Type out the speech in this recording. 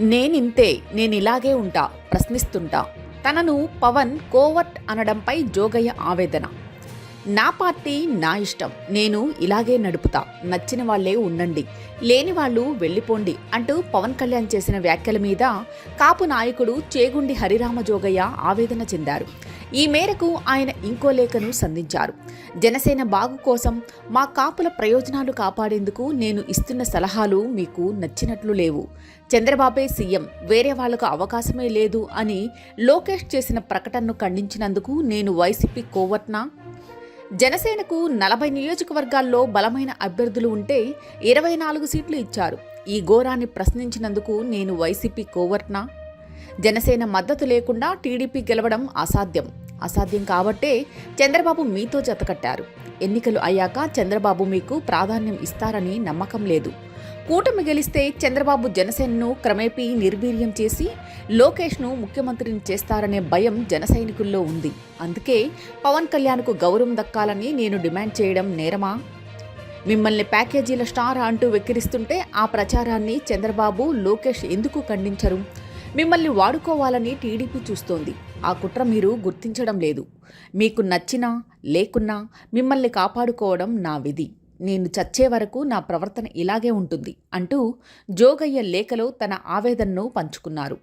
నేనింతే నేనిలాగే ఉంటా ప్రశ్నిస్తుంటా. తనను పవన్ కోవర్ట్ అనడంపై జోగయ్య ఆవేదన. నా పార్టీ నా ఇష్టం. నేను ఇలాగే నడుపుతా. నచ్చిన వాళ్ళే ఉండండి. లేని వాళ్ళు వెళ్ళిపోండి అంటూ పవన్ కళ్యాణ్ చేసిన వ్యాఖ్యల మీద కాపు నాయకుడు చేగుండి హరిరామ జోగయ్య ఆవేదన చెందారు. ఈ మేరకు ఆయన ఇంకో లేఖను సంధించారు. జనసేన బాగు కోసం మా కాపుల ప్రయోజనాలు కాపాడేందుకు నేను ఇస్తున్న సలహాలు మీకు నచ్చినట్లు లేవు. చంద్రబాబే సీఎం. వేరే వాళ్ళకు అవకాశమే లేదు అని లోకేష్ చేసిన ప్రకటనను ఖండించినందుకు నేను వైసీపీ కోవట్నా జనసేనకు నలభై నియోజకవర్గాల్లో బలమైన అభ్యర్థులు ఉంటే ఇరవై నాలుగు సీట్లు ఇచ్చారు. ఈ ఘోరాన్ని ప్రశ్నించినందుకు నేను వైసీపీ కోవర్ట్నా? జనసేన మద్దతు లేకుండా టీడీపీ గెలవడం అసాధ్యం. అసాధ్యం కాబట్టే చంద్రబాబు మీతో జతకట్టారు ఎన్నికలు అయ్యాక చంద్రబాబు మీకు ప్రాధాన్యం ఇస్తారని నమ్మకం లేదు. కూటమి గెలిస్తే చంద్రబాబు జనసేనను క్రమేపీ నిర్వీర్యం చేసి లోకేష్ను ముఖ్యమంత్రిని చేస్తారనే భయం జనసైనికుల్లో ఉంది. అందుకే పవన్ కళ్యాణ్కు గౌరవం దక్కాలని నేను డిమాండ్ చేయడం నేరమా? మిమ్మల్ని ప్యాకేజీల స్టార్ అంటూ వెక్కిరిస్తుంటే ఆ ప్రచారాన్ని చంద్రబాబు లోకేష్ ఎందుకు ఖండించరు? మిమ్మల్ని వాడుకోవాలని టీడీపీ చూస్తోంది. ఆ కుట్ర మీరు గుర్తించడం లేదు. మీకు నచ్చినా లేకున్నా మిమ్మల్ని కాపాడుకోవడం నా విధి. నేను చచ్చే వరకు నా ప్రవర్తన ఇలాగే ఉంటుంది అంటూ జోగయ్య లేఖలో తన ఆవేదనను పంచుకున్నారు.